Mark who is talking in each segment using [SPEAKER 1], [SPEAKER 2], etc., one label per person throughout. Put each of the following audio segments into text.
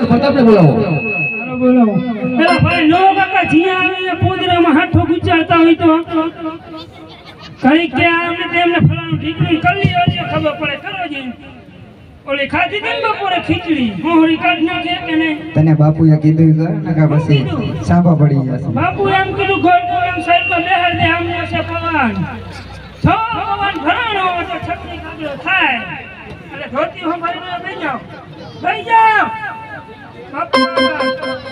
[SPEAKER 1] પ્રતાપને બોલાવો.
[SPEAKER 2] હાલો બોલો. પેલા ભાઈ નો કાકા જીયા આવીને પોદરામાં હાથો ગુચારતા હોય તો કઈ કે આમને તેમને ફલાણું ઢીકણું કરી લ્યો ખબર પડે. કરો છે ઓલી ખાધી હતી બપોરે ખીચડી? મોહરી કાઢ નાખે કે નહીં
[SPEAKER 3] તને બાપુએ કીધું કે નકા પછી સાંભા પડી જશે
[SPEAKER 2] બાપુ એમ કીધું ગોળ એમ સાઈડમાં બેહાડ દે આમ છે પવન. છ પવન ભરાણો તો છત્રી કાઢ્યો થાય. એટલે ધોતી હું ભાઈ બેસી જાઓ. બેસી જાઓ. બાપુ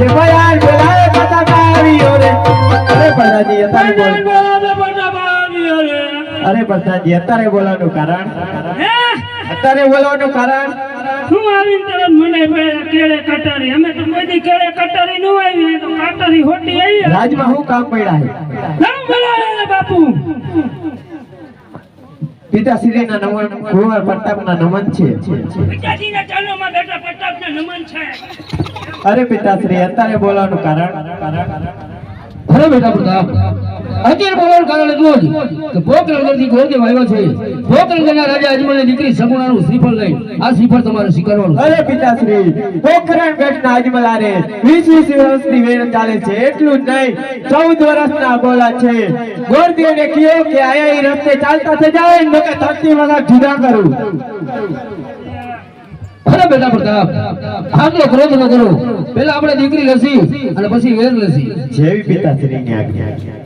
[SPEAKER 3] જે ભયાન બોલાયા બધા આવ્યો રે. અરે પ્રસાદજી અત્યારે બોલ. અરે પ્રધાનજી અત્યારે બોલવાનું કારણ? અત્યારે બોલવાનું કારણ?
[SPEAKER 2] હું આવીને તરત મને ભાઈ કેળે કટારી? અમે તો બધી કેળે કટારી નો આવી તો કટારી હોટી આવી
[SPEAKER 3] રાજમાં હું કામ પડ્યા
[SPEAKER 2] બોલાવે બાપુ.
[SPEAKER 3] પિતાશ્રીના નમન કુંવર પ્રતાપના નમન છે.
[SPEAKER 2] પિતાજીના ચરણોમાં બેઠા પ્રતાપના નમન છે.
[SPEAKER 3] અરે પિતાશ્રી અત્યારે બોલવાનું કારણ?
[SPEAKER 1] અરે બેટા પ્રતાપ અત્યારે બોલવાનું કારણ એટલું જ કે પોકરણગઢથી ગોરદેવ આવ્યા છે? પોકરણગઢના રાજા અજમલની દીકરી સગુણાનું શ્રીફળ લઈ આ શ્રીફળ તમારે સ્વીકારવાનું
[SPEAKER 3] અરે પિતાશ્રી પોખરણ ગઢના અજમલારે વીસ વીસ વર્ષની વેણ ચાલે છે એટલું જ નહીં ચૌદ વર્ષના બોલા છે. ગોરદેવને કહ્યો કે આયા રસ્તે ચાલતા થઈ જાય ને કે ધરતી જુદા કરું.
[SPEAKER 1] અરે બેટા પ્રતાપ આટલો ક્રોધ ન કરો. પેલા આપણે દીકરી લસી અને પછી વેર લસી.
[SPEAKER 3] જેવી પિતાશ્રીની આજ્ઞા.